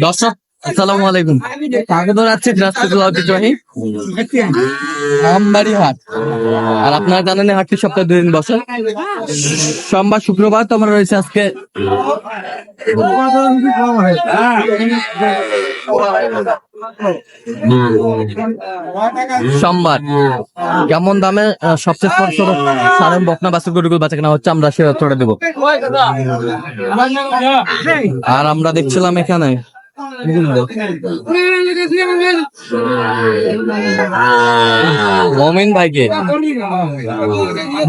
দর্শক আসসালামু আলাইকুম। স্বাগত জানাচ্ছি দিনাজপুর ঐতিহ্যবাহী আমবাড়ি হাট। আর আপনারা জানেন হাটটি সপ্তাহে দুই দিন বসে। সোমবার, শুক্রবার তো আমরা রয়েছে আজকে। সোমবার। কেমন দামে সবচেয়ে ছোট ছোট বকনা বাসের গরুগুলো বাচ্চা কেনা হচ্ছে, আমরা সে তথ্যটা দেবো। আর আমরা দেখছিলাম এখানে মমিন ভাইকে।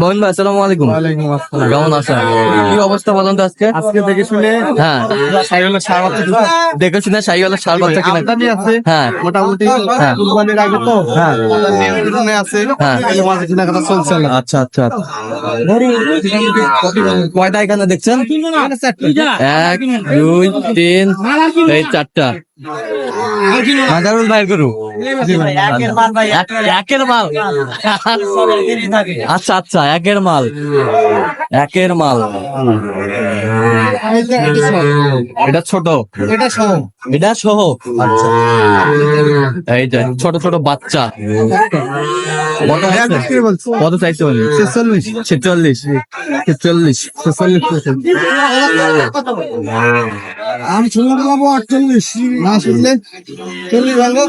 মমিন ভাই আসসালামু আলাইকুম। কেমন আছেন? কি অবস্থা বলেন তো আজকে? আজকে দেখে শুনে হ্যাঁ। দেখে শুনে সাইওয়ালা সার বাচ্চা কিনা? আছে। হ্যাঁ। মোটামুটি হ্যাঁ। কুরবানির আগে তো। হ্যাঁ। আছে হ্যাঁ। চলছে না। আচ্ছা আচ্ছা আচ্ছা। কয়টা এখানে দেখছেন? এক দুই তিন এই চারটা। Yeah. ভাইয়ের গরু। একের মাল আচ্ছা আচ্ছা একের মাল। একের মাল। এটা ছোট। এটা সহ। এটা সহ। আচ্ছা। এই যে ছোট ছোট বাচ্চা। কত হ্যাঁ, চাইছে? উনি ছেচল্লিশ। ছেচল্লিশ। ছেচল্লিশ ছেচল্লিশ। আমি শুনলাম আটচল্লিশ। না শুনলে চল্লিশ বাবা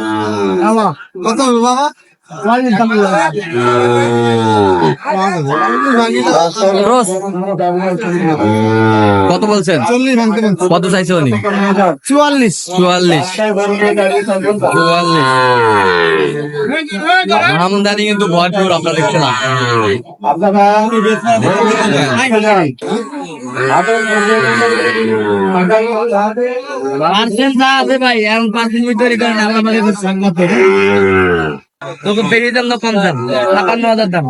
কত বাবা? কত বলছেন? কত চাইছে উনি? চুয়াল্লিশ। চুয়াল্লিশ। চুয়াল্লিশ। আমদানি কিন্তু ভরপুর আমরা দেখছিলাম পার্সেন্ট আছে ভাই এখন পার্সেন্ট তৈরি করেন সংগত তোকে বেরিয়ে দাম না দাম ছাপান্ন হাজার দাম।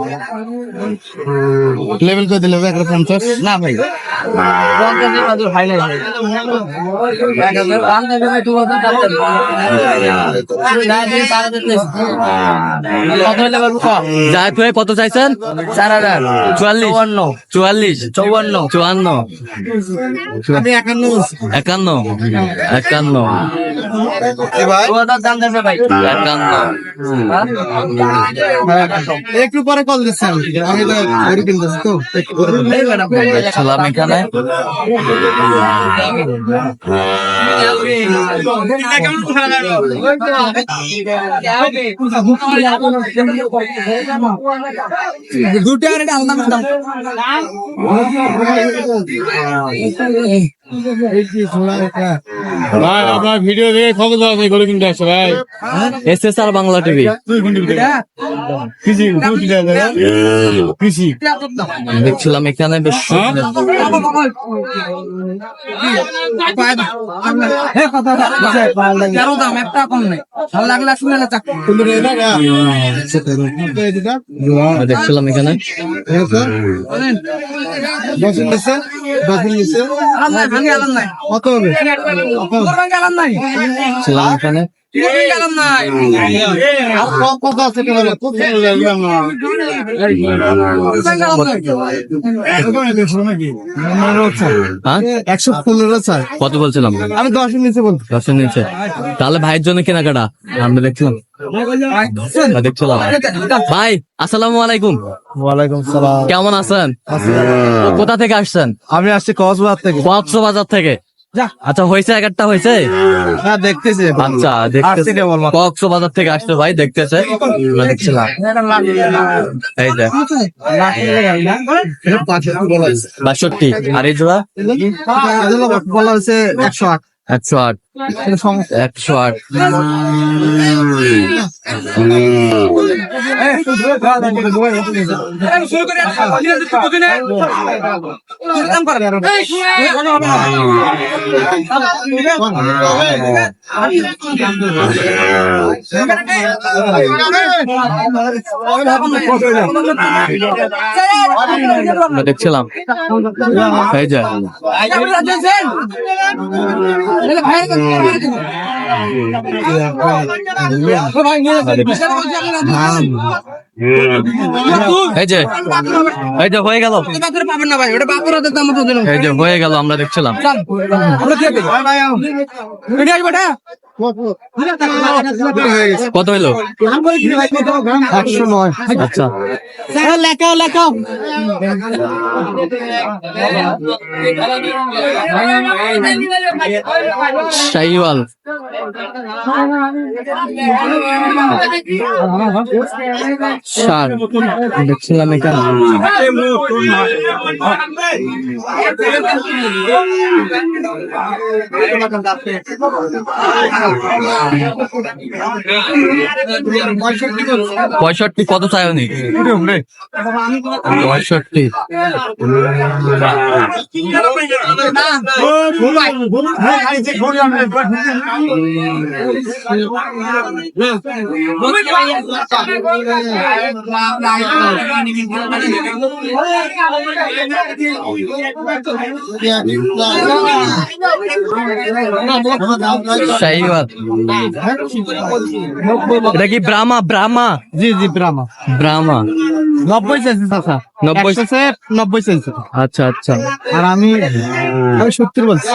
লেভেল করে দিলে একটা পঞ্চাশ? না ভাই। পঞ্চাশের এক। কত চাইছেন? চার হাজার। চুয়াল্লিশ। চুয়ান্ন। চুয়াল্লিশ। চৌয়ান্ন। চুয়ান্ন। একান্ন একান্ন। একান্ন। একান্ন একটু পরে কল দিচ্ছি আমি তো কিনতেছি তো। এখানে দুটো আর এটা আলাদা দাম ভাই আপনার ভিডিও দেখে খবর দেওয়া আছে গরু কিনতে আসছে ভাই। S S R Bangla TV দেখছিলাম এখানে বেশ চাকরি দেখছিলাম এখানে। দশ নিচ্ছে দশ নিচ্ছে কত হবে? হ্যাঁ? একশো পনেরো কত বলছিলাম? আমি দশ নিচে বলছি। দশের নিচে। তাহলে ভাইয়ের জন্য কেনাকাটা। আমরা দেখছিলাম। ভাই আসসালামু আলাইকুম। ওয়ালাইকুম সালাম। কেমন আছেন? কোথা থেকে আসছেন? আমি আসছি কক্সবাজার থেকে। কক্সবাজার থেকে? আচ্ছা হয়েছে এক একটা হয়েছে? হ্যাঁ দেখতেছি। আচ্ছা দেখতেছে। কক্সবাজার থেকে আসছে ভাই দেখতেছে। দেখছিলাম। এই যে। বাষট্টি। আর এই জোড়া? বলা হয়েছে একশো আট। একশো আট। একশো আট। three. আমরা দেখছিলাম এই যে এই যে এই যে হয়ে গেল। পাবেন না ভাই ওটা বাপুর তো এই যে হয়ে গেল আমরা দেখছিলাম। কত হইল? একশো নয়। আচ্ছা। লেখাও লেখাও। শাহিওয়াল। সার দেখছিলাম পঁয়ষট্টি। কত চাই পঁয়ষট্টি শাহিওয়াল এটা কি ব্রাহ্মা ব্রাহ্মা জি জি ব্রাহ্মা ব্রাহ্মা নব্বই চাইছি চাচা নব্বই নব্বই চাইছি আচ্ছা আচ্ছা। আর আমি আমি সত্তর বলছি।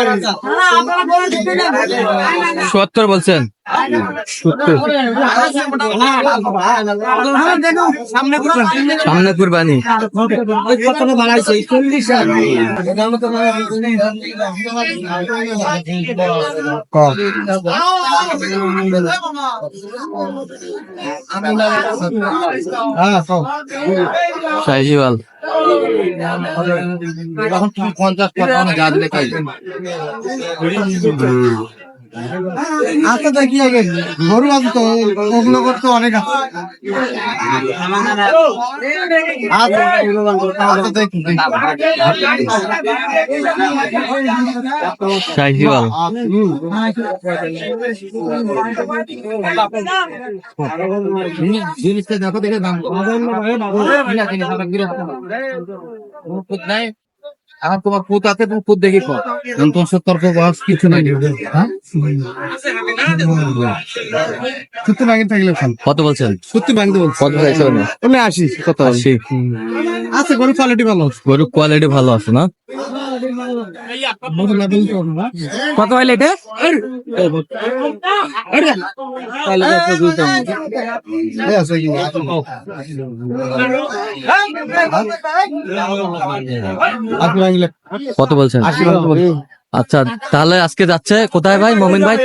সত্তর বলছেন? সামনে কুরবানি। হ্যাঁ কম। শাহিওয়াল পঞ্চাশ পার্সেন্ট গাছ লেখাই আচ্ছা দেখি আগে। গরু আছে তো ওগুলো করতে অনেক আছে। আচ্ছা, আচ্ছা, জিনিসটা দেখো দেখে দাম আমার তোমার পুত আছে তুমি পুত দেখি কর তোমার সত্তর বয়স কিছু নাই। হ্যাঁ? সত্যি ভাঙি থাকলে কত বলছেন? সত্যি ভাঙতে বলছেন কত চাইছে আসি কত আসি। আছে গরু কোয়ালিটি ভালো আছে। গরু কোয়ালিটি ভালো আছে না? কত এটা? ভাঙলে কত বলছেন? আচ্ছা তাহলে আজকে যাচ্ছে কোথায় ভাই? মমিন ভাই?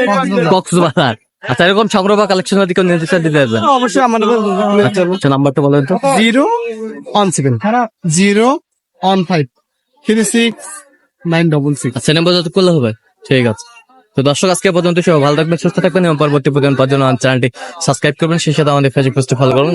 কক্সবাজার। আচ্ছা এরকম সংগ্রহ বা কালেকশন দিকে নির্দেশ দিতে পারবেন। অবশ্যই আমাদের আচ্ছা আচ্ছা, নাম্বারটা বলেন তো। Zero one seven zero one five. Three six nine double six আচ্ছা নাম্বার যত করলে হবে, ঠিক আছে। তো দর্শক, আজকে পর্যন্ত সব ভালো থাকবেন, সুস্থ থাকবেন এবং পরবর্তী পর্যন্ত পাওয়ার জন্য চ্যানেলটি সাবস্ক্রাইব করবেন। সেই সাথে আমাদের ফেসবুক পোস্টে ফলো করবেন।